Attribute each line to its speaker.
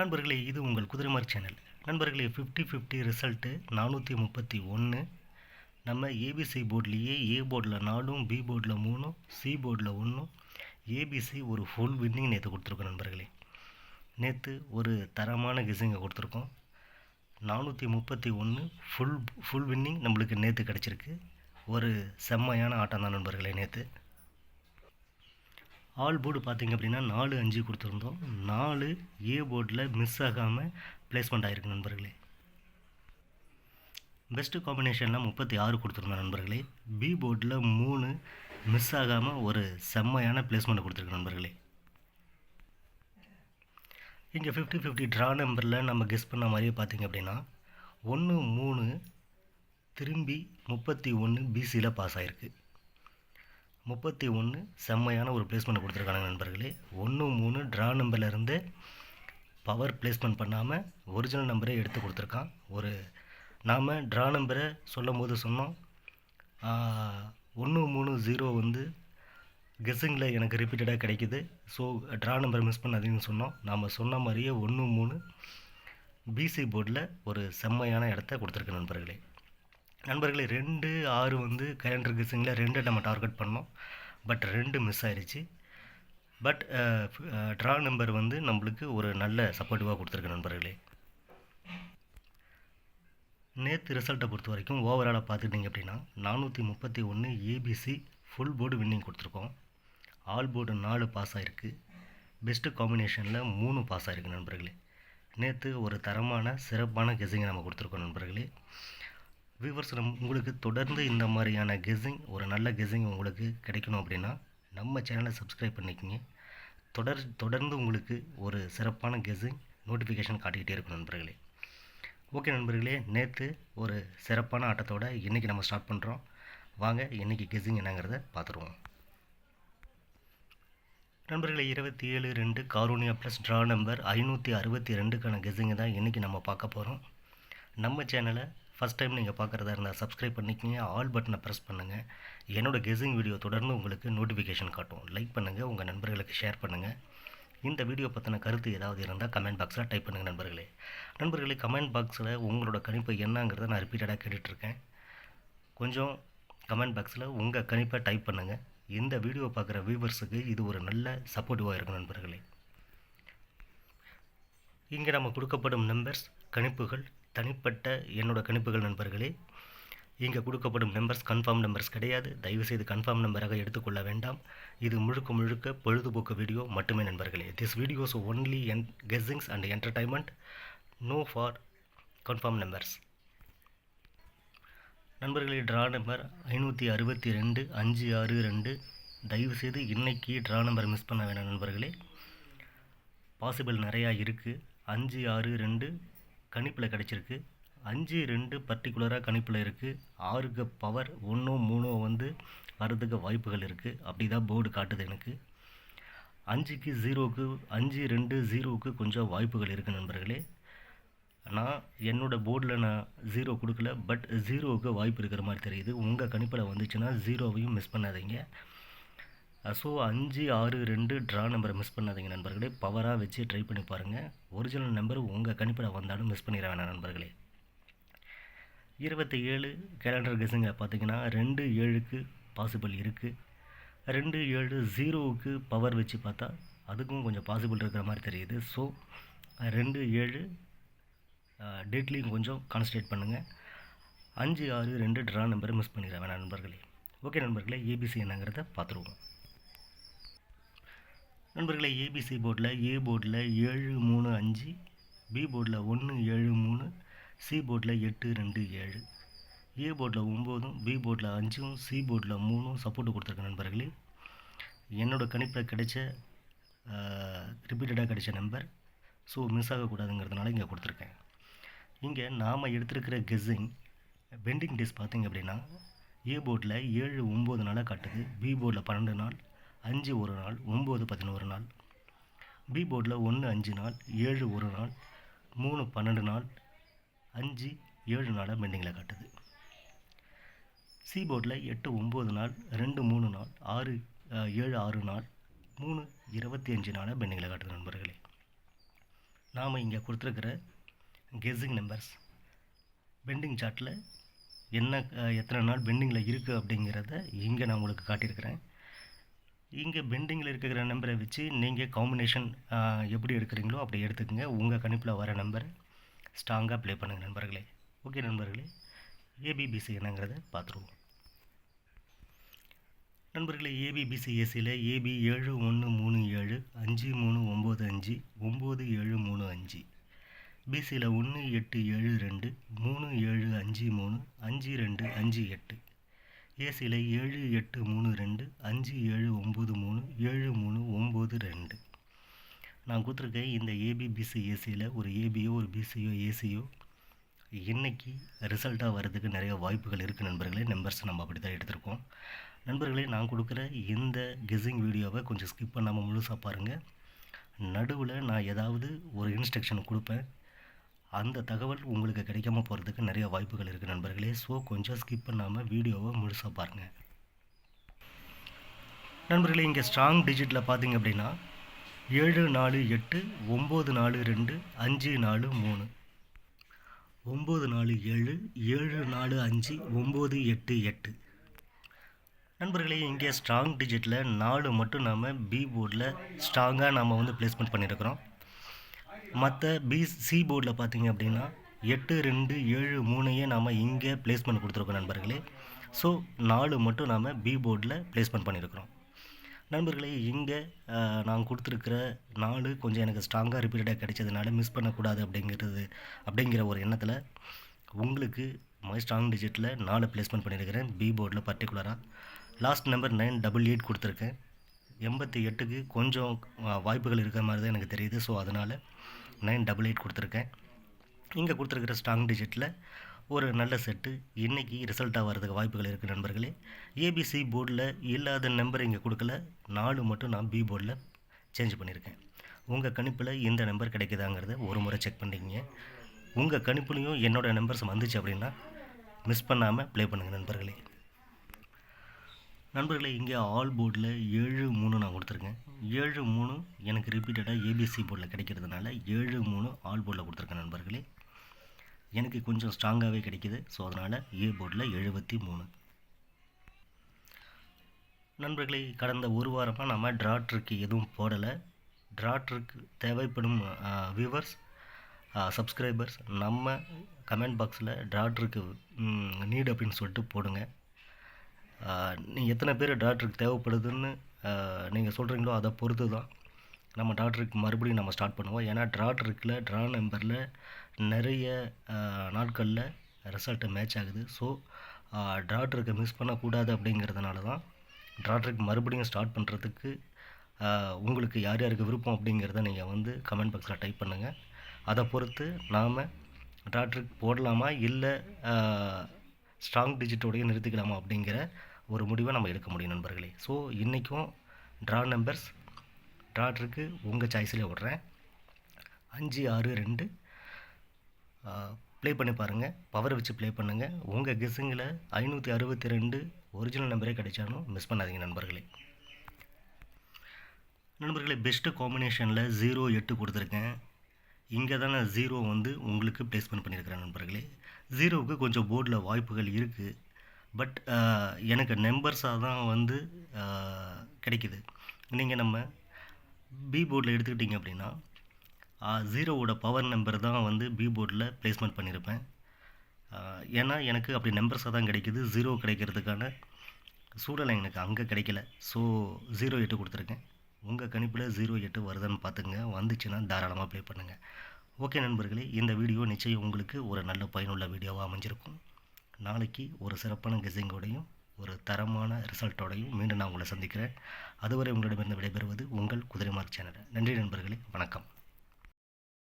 Speaker 1: நண்பர்களே இது உங்கள் குதிரைமார் சேனல். நண்பர்களே ஃபிஃப்டி ஃபிஃப்டி ரிசல்ட்டு நானூற்றி முப்பத்தி ஒன்று நம்ம ஏபிசி போர்ட்லேயே ஏ போர்டில் நாலும் பி போர்டில் மூணும் சி போர்டில் ஒன்றும் ஏபிசி ஒரு ஃபுல் வின்னிங் நேற்று கொடுத்துருக்கோம் நண்பர்களே. நேற்று ஒரு தரமான கெஸிங்கை கொடுத்துருக்கோம். நானூற்றி முப்பத்தி ஒன்று ஃபுல் ஃபுல் வின்னிங் நம்மளுக்கு நேற்று கிடச்சிருக்கு. ஒரு செம்மையான ஆட்டம் தான் நண்பர்களே நேற்று ஆல் போர்டு பார்த்தீங்க அப்படின்னா நாலு அஞ்சு கொடுத்துருந்தோம். நாலு ஏ போர்டில் மிஸ் ஆகாமல் பிளேஸ்மெண்ட் ஆகிருக்கு நண்பர்களே. பெஸ்ட்டு காம்பினேஷனில் முப்பத்தி ஆறு கொடுத்துருந்தோம் நண்பர்களே. பி போர்டில் மூணு மிஸ் ஆகாமல் ஒரு செம்மையான பிளேஸ்மெண்ட் கொடுத்துருக்கு நண்பர்களே. இங்கே ஃபிஃப்டி ஃபிஃப்டி ட்ரா நம்பரில் நம்ம கெஸ் பண்ண மாதிரியே பார்த்திங்க அப்படின்னா ஒன்று மூணு திரும்பி முப்பத்தி ஒன்று பிசியில் பாஸ் ஆகிருக்கு முப்பத்தி ஒன்று செம்மையான ஒரு பிளேஸ்மெண்ட் கொடுத்துருக்காங்க நண்பர்களே. ஒன்று மூணு ட்ரா நம்பர்லேருந்து பவர் பிளேஸ்மெண்ட் பண்ணாமல் ஒரிஜினல் நம்பரே எடுத்து கொடுத்துருக்கான். ஒரு நாம் ட்ரா நம்பரை சொல்லும் போது சொன்னோம். ஒன்று மூணு ஜீரோ வந்து கெஸ்ஸிங்கில் எனக்கு ரிப்பீட்டடாக கிடைக்குது. ஸோ ட்ரா நம்பர் மிஸ் பண்ணாதீங்கன்னு சொன்னோம். நாம் சொன்ன மாதிரியே ஒன்று மூணு பிசி போர்டில் ஒரு செம்மையான இடத்த கொடுத்துருக்கு நண்பர்களே. நண்பர்களே ரெண்டு ஆறு வந்து கேலண்டர் கெஸ்ஸிங்கில் ரெண்டு நம்ம டார்கெட் பண்ணோம். பட் ரெண்டு மிஸ் ஆயிடுச்சு பட் ட்ரா நம்பர் வந்து நம்மளுக்கு ஒரு நல்ல சப்போர்ட்டிவாக கொடுத்துருக்கு நண்பர்களே. நேற்று ரிசல்ட்டை பொறுத்த வரைக்கும் ஓவராலாக பார்த்துட்டிங்க அப்படின்னா நானூற்றி முப்பத்தி ஒன்று ஏபிசி ஃபுல் போர்டு வின்னிங் கொடுத்துருக்கோம். ஆல் போர்டு நாலு பாஸ் ஆகிருக்கு பெஸ்ட்டு காம்பினேஷனில் மூணு பாஸ் ஆகிருக்கு நண்பர்களே. நேற்று ஒரு தரமான சிறப்பான கெஸிங்கை நம்ம கொடுத்துருக்கோம் நண்பர்களே. வியூவர்ஸ் உங்களுக்கு தொடர்ந்து இந்த மாதிரியான கெஸிங் ஒரு நல்ல கெஸிங் உங்களுக்கு கிடைக்கணும் அப்படின்னா நம்ம சேனலை சப்ஸ்கிரைப் பண்ணிக்கோங்க. தொடர் தொடர்ந்து உங்களுக்கு ஒரு சிறப்பான கெஸிங் நோட்டிஃபிகேஷன் காட்டிக்கிட்டே இருக்கும் நண்பர்களே. ஓகே நண்பர்களே நேற்று ஒரு சிறப்பான ஆட்டத்தோடு இன்றைக்கி நம்ம ஸ்டார்ட் பண்ணுறோம் வாங்க இன்றைக்கி கெஸிங் என்னங்கிறத பார்த்துருவோம் நண்பர்களே இருபத்தி ஏழு ரெண்டு காரோனியா ப்ளஸ் ட்ரா நம்பர் ஐநூற்றி அறுபத்தி ரெண்டுக்கான கெஸிங்கை தான் இன்றைக்கி நம்ம பார்க்க போகிறோம் நம்ம சேனலை ஃபஸ்ட் டைம் நீங்கள் பார்க்குறதா இருந்தால் சப்ஸ்கிரைப் பண்ணிக்கிங்க ஆல் பட்டனை ப்ரெஸ் பண்ணுங்கள் என்னோடய கெஸிங் வீடியோ தொடர்ந்து உங்களுக்கு நோட்டிஃபிகேஷன் காட்டும். லைக் பண்ணுங்கள் உங்கள் நண்பர்களுக்கு ஷேர் பண்ணுங்கள் இந்த வீடியோ பற்றின கருத்து ஏதாவது இருந்தால் கமெண்ட் பாக்ஸில் டைப் பண்ணுங்கள் நண்பர்களே. நண்பர்களே கமெண்ட் பாக்ஸில் உங்களோட கணிப்பு என்னங்கிறத நான் ரிப்பீட்டடாக கேட்டுட்ருக்கேன். கொஞ்சம் கமெண்ட் பாக்ஸில் உங்கள் கணிப்பை டைப் பண்ணுங்கள் இந்த வீடியோ பார்க்குற வியூவர்ஸுக்கு இது ஒரு நல்ல சப்போர்ட்டிவாக இருக்கும் நண்பர்களே. இங்கே நம்ம கொடுக்கப்படும் நம்பர்ஸ் கணிப்புகள் தனிப்பட்ட என்னோடய கணிப்புகள் நண்பர்களே இங்கே கொடுக்கப்படும் நம்பர்ஸ் கன்ஃபார்ம் நம்பர்ஸ் கிடையாது. தயவுசெய்து கன்ஃபார்ம் நம்பராக எடுத்துக்கொள்ள வேண்டாம். இது முழுக்க முழுக்க பொழுதுபோக்கு வீடியோ மட்டுமே நண்பர்களே. This videos only in guessings and entertainment no for confirm numbers நண்பர்களே ட்ரா நம்பர் ஐநூற்றி அறுபத்தி ரெண்டு அஞ்சு ஆறு ரெண்டு. தயவுசெய்து இன்றைக்கி ட்ரா நம்பர் மிஸ் பண்ண வேணாம் நண்பர்களே. பாசிபிள் நிறையா இருக்குது அஞ்சு ஆறு ரெண்டு கணிப்பில் கிடச்சிருக்கு. அஞ்சு ரெண்டு பர்டிகுலராக கணிப்பில் இருக்குது ஆறுக்கு பவர் ஒன்றோ மூணோ வந்து வர்றதுக்கு வாய்ப்புகள் இருக்குது அப்படி தான் போர்டு காட்டுது எனக்கு. அஞ்சுக்கு ஜீரோவுக்கு அஞ்சு ரெண்டு ஜீரோவுக்கு கொஞ்சம் வாய்ப்புகள் இருக்குது நண்பர்களே. நான் என்னோடய போர்டில் நான் ஜீரோ கொடுக்கல பட் ஜீரோவுக்கு வாய்ப்பு இருக்கிற மாதிரி தெரியுது. உங்கள் கணிப்பில் வந்துச்சுன்னா ஜீரோவையும் மிஸ் பண்ணாதீங்க. ஸோ அஞ்சு ஆறு ரெண்டு ட்ரா நம்பரை மிஸ் பண்ணாதீங்க நண்பர்களே. பவராக வச்சு ட்ரை பண்ணி பாருங்கள் ஒரிஜினல் நம்பர் உங்கள் கணிப்பில் வந்தாலும் மிஸ் பண்ணிட வேணாம் நண்பர்களே. இருபத்தி ஏழு கேலண்டர் கெஸுங்க பார்த்தீங்கன்னா ரெண்டு ஏழுக்கு பாசிபிள் இருக்குது ரெண்டு ஏழு ஜீரோவுக்கு பவர் வச்சு பார்த்தா அதுக்கும் கொஞ்சம் பாசிபிள் இருக்கிற மாதிரி தெரியுது. ஸோ ரெண்டு ஏழு டேட்லேயும் கொஞ்சம் கான்சன்ட்ரேட் பண்ணுங்கள் அஞ்சு ஆறு ரெண்டு ட்ரா நம்பரை மிஸ் பண்ணிடுறேன் வேணாம் நண்பர்களே. ஓகே நண்பர்களே ஏபிசி என்னங்கிறத பார்த்துருவோம் நண்பர்களே ஏபிசி போர்டில் ஏ போர்டில் ஏழு மூணு அஞ்சு பி போர்டில் ஒன்று ஏழு மூணு சி போர்டில் எட்டு ரெண்டு ஏழு. ஏ போர்டில் ஒம்போதும் பி போர்டில் அஞ்சும் சி போர்டில் மூணும் சப்போர்ட்டு கொடுத்துருக்க நண்பர்களே. என்னோடய கணிப்பில் கிடைச்ச ரிப்பீட்டடாக கிடைச்ச நம்பர் ஸோ மிஸ் ஆகக்கூடாதுங்கிறதுனால இங்கே கொடுத்துருக்கேன். இங்கே நாம் எடுத்திருக்கிற கெஸ்ஸிங் பெண்டிங் டேஸ் பார்த்திங்க அப்படின்னா ஏ போர்டில் ஏழு ஒம்பது நாளாக காட்டுது பி போர்டில் பன்னெண்டு நாள் அஞ்சு ஒரு நாள் ஒம்பது பதினோரு நாள். பி போர்டில் ஒன்று அஞ்சு நாள் ஏழு ஒரு நாள் மூணு பன்னெண்டு நாள் அஞ்சு ஏழு நாளாக பெண்டிங்கில் காட்டுது. சி போர்டில் எட்டு ஒம்பது நாள் ரெண்டு மூணு நாள் ஆறு ஏழு ஆறு நாள் மூணு இருபத்தி அஞ்சு நாளாக பெண்டிங்கில் காட்டுது நண்பர்களே. நாம் இங்கே கொடுத்துருக்கிற கெஸ்ஸிங் நம்பர்ஸ் பெண்டிங் சார்ட்டில் என்ன எத்தனை நாள் பெண்டிங்கில் இருக்குது அப்படிங்கிறத இங்கே நான் உங்களுக்கு காட்டியிருக்கிறேன். இங்கே பெண்டிங்கில் இருக்கிற நம்பரை வச்சு நீங்கள் காம்பினேஷன் எப்படி எடுக்கிறீங்களோ அப்படி எடுத்துக்கங்க. உங்கள் கணிப்பில் வர நம்பரை ஸ்ட்ராங்காக ப்ளே பண்ணுங்கள் நண்பர்களே. ஓகே நண்பர்களே ஏபிபிசி என்னங்கிறத பார்த்துருவோம். நண்பர்களே ஏபிபிசி ஏசியில் ஏபி ஏழு ஒன்று மூணு ஏழு அஞ்சு மூணு ஒம்பது அஞ்சு ஒம்பது ஏழு மூணு அஞ்சு. பிசியில் ஒன்று எட்டு ஏழு ரெண்டு மூணு ஏழு அஞ்சு மூணு அஞ்சு ரெண்டு அஞ்சு எட்டு. ஏசியில் ஏழு எட்டு மூணு ரெண்டு அஞ்சு ஏழு ஒம்பது மூணு ஏழு மூணு ஒம்பது ரெண்டு. நான் கொடுத்துருக்கேன் இந்த ஏபிபிசி ஏசியில் ஒரு ஏபியோ ஒரு பிசியோ ஏசியோ இன்றைக்கி ரிசல்ட்டாக வர்றதுக்கு நிறைய வாய்ப்புகள் இருக்குது நண்பர்களே. நம்பர்ஸ் நம்ம அப்படி தான் எடுத்திருக்கோம். நண்பர்களே நான் கொடுக்குற இந்த கெஸ்ஸிங் வீடியோவை கொஞ்சம் ஸ்கிப் பண்ணாமல் முழுசாக பாருங்கள் நடுவில் நான் ஏதாவது ஒரு இன்ஸ்ட்ரக்ஷன் கொடுப்பேன். அந்த தகவல் உங்களுக்கு கிடைக்காம போகிறதுக்கு நிறைய வாய்ப்புகள் இருக்குது நண்பர்களே. ஸோ கொஞ்சம் ஸ்கிப் பண்ணாமல் வீடியோவை முழுசாக பாருங்கள் நண்பர்களே இங்கே ஸ்ட்ராங் டிஜிட்டில் பார்த்தீங்க அப்படின்னா ஏழு நாலு எட்டு ஒம்பது நாலு ரெண்டு அஞ்சு நாலு மூணு. ஒம்பது நாலு ஏழு ஏழு நாலு அஞ்சு ஒம்பது எட்டு எட்டு. நண்பர்களே இங்கே ஸ்ட்ராங் டிஜிட்டில் நாலு மட்டும் நாம் பி போர்டில் ஸ்ட்ராங்காக நாம் வந்து பிளேஸ்மெண்ட் பண்ணியிருக்கிறோம் மற்ற பி சி போர்டில் பார்த்தீங்க அப்படின்னா எட்டு ரெண்டு ஏழு மூணையே நாம் இங்கே பிளேஸ்மெண்ட் கொடுத்துருக்கோம் நண்பர்களே. ஸோ நாலு மட்டும் நாம் பி போர்டில் பிளேஸ்மெண்ட் பண்ணியிருக்கிறோம் நண்பர்களே இங்கே நான் கொடுத்துருக்கிற நாலு கொஞ்சம் எனக்கு ஸ்ட்ராங்காக ரிப்பீட்டடாக கிடைச்சதுனால மிஸ் பண்ணக்கூடாது அப்படிங்கிறது அப்படிங்கிற ஒரு எண்ணத்தில் உங்களுக்கு மை ஸ்ட்ராங் டிஜிட்டில் நாலு பிளேஸ்மெண்ட் பண்ணியிருக்கிறேன் பி போர்டில் பர்டிகுலராக last number nine double eight கொடுத்துருக்கேன். எண்பத்தி எட்டுக்கு கொஞ்சம் வாய்ப்புகள் இருக்கிற மாதிரி தான் எனக்கு தெரியுது. ஸோ அதனால் நைன் டபுள் எயிட் கொடுத்துருக்கேன். இங்கே கொடுத்துருக்கிற ஸ்ட்ராங் டிஜிட்டில் ஒரு நல்ல செட்டு இன்றைக்கி ரிசல்ட்டாக வர்றதுக்கு வாய்ப்புகள் இருக்குது நண்பர்களே. ஏபிசி போர்டில் இல்லாத நம்பர் இங்கே கொடுக்கல. நாலு மட்டும் நான் பி போர்டில் சேஞ்ச் பண்ணியிருக்கேன் உங்கள் கணிப்பில் இந்த நம்பர் கிடைக்குதாங்கிறத ஒரு முறை செக் பண்ணிக்கிங்க. உங்கள் கணிப்புலையும் என்னோடய நம்பர்ஸ் வந்துச்சு அப்படின்னா மிஸ் பண்ணாமல் ப்ளே பண்ணுங்கள் நண்பர்களே. நண்பர்களே இங்கே ஆல் போர்டில் ஏழு மூணு நான் ஏழு மூணு எனக்கு ரிப்பீட்டடாக ஏபிசி போர்டில் கிடைக்கிறதுனால ஏழு மூணு ஆல் போர்டில் கொடுத்துருக்கேன் நண்பர்களே. எனக்கு கொஞ்சம் ஸ்ட்ராங்காகவே கிடைக்கிது. ஸோ அதனால் ஏ போர்டில் எழுபத்தி மூணு. நண்பர்களே கடந்த ஒரு வாரமாக நம்ம ட்ராட்ருக்கு எதுவும் போடலை. ட்ராட்ருக்கு தேவைப்படும் வியூவர்ஸ் சப்ஸ்கிரைபர்ஸ் நம்ம கமெண்ட் பாக்ஸில் ட்ராட்ருக்கு நீட் அப்படின்னு சொல்லிட்டு போடுங்க. நீங்கள் எத்தனை பேர் டாக்டருக்கு தேவைப்படுதுன்னு நீங்கள் சொல்கிறீங்களோ அதை பொறுத்து தான் நம்ம டாக்டருக்கு மறுபடியும் நம்ம ஸ்டார்ட் பண்ணுவோம். ஏன்னா டாக்டருக்குல ட்ரா நம்பரில் நிறைய நாட்களில் ரிசல்ட்டு மேட்ச் ஆகுது. ஸோ டாக்டருக்கு மிஸ் பண்ணக்கூடாது அப்படிங்கிறதுனால தான் டாக்டருக்கு மறுபடியும் ஸ்டார்ட் பண்ணுறதுக்கு உங்களுக்கு யார் யாருக்கு விருப்பம் அப்படிங்கிறத நீங்கள் வந்து கமெண்ட் பாக்ஸில் டைப் பண்ணுங்கள் அதை பொறுத்து நாம் டாக்டருக்கு போடலாமா? இல்லை ஸ்ட்ராங் டிஜிட்டோடையே நிறுத்திக்கலாமா அப்படிங்கிற ஒரு முடிவை நம்ம எடுக்க முடியும் நண்பர்களே. ஸோ இன்றைக்கும் ட்ரா நம்பர்ஸ் ட்ராட்ருக்கு உங்கள் சாய்ஸில் விடுறேன் அஞ்சு ஆறு ரெண்டு. ப்ளே பண்ணி பாருங்கள் பவரை வச்சு ப்ளே பண்ணுங்கள் உங்கள் கெஸ்ஸுங்களை ஐநூற்றி அறுபத்தி ரெண்டு ஒரிஜினல் நம்பரே கிடைச்சாலும் மிஸ் பண்ணாதீங்க நண்பர்களே. நண்பர்களே பெஸ்ட்டு காம்பினேஷனில் ஜீரோ எட்டு கொடுத்துருக்கேன். இங்கே தான் நான் ஜீரோ வந்து உங்களுக்கு ப்ளேஸ்மெண்ட் பண்ணியிருக்கிறேன் நண்பர்களே. ஜீரோவுக்கு கொஞ்சம் போர்டில் வாய்ப்புகள் இருக்குது பட் uh, எனக்கு நம்பர்ஸாக தான் வந்து கிடைக்கிது கிடைக்குது. நீங்கள் நம்ம பி போர்டில் எடுத்துக்கிட்டிங்க அப்படின்னா ஜீரோவோட பவர் நம்பர் தான் வந்து பி போர்டில் ப்ளேஸ்மெண்ட் பண்ணியிருப்பேன் ஏன்னா எனக்கு அப்படி நம்பர்ஸாக தான் கிடைக்குது. ஜீரோ கிடைக்கிறதுக்கான சூழலை எனக்கு அங்கே கிடைக்கல. ஸோ ஜீரோ எட்டு கொடுத்துருக்கேன். உங்கள் கணிப்பில் ஜீரோ எட்டு வருதுன்னு பார்த்துங்க வந்துச்சுன்னா தாராளமாக ப்ளே பண்ணுங்கள் ஓகே நண்பர்களே இந்த வீடியோ நிச்சயம் உங்களுக்கு ஒரு நல்ல பயனுள்ள வீடியோவாக அமைஞ்சிருக்கும். நாளைக்கு ஒரு சிறப்பான கெஸிங்கோடையும் ஒரு தரமான ரிசல்ட்டோடையும் மீண்டும் நான் உங்களை சந்திக்கிறேன். அதுவரை உங்களிடமிருந்து விடைபெறுவது உங்கள் குதிரைமார்க் சேனல். நன்றி நண்பர்களே வணக்கம்.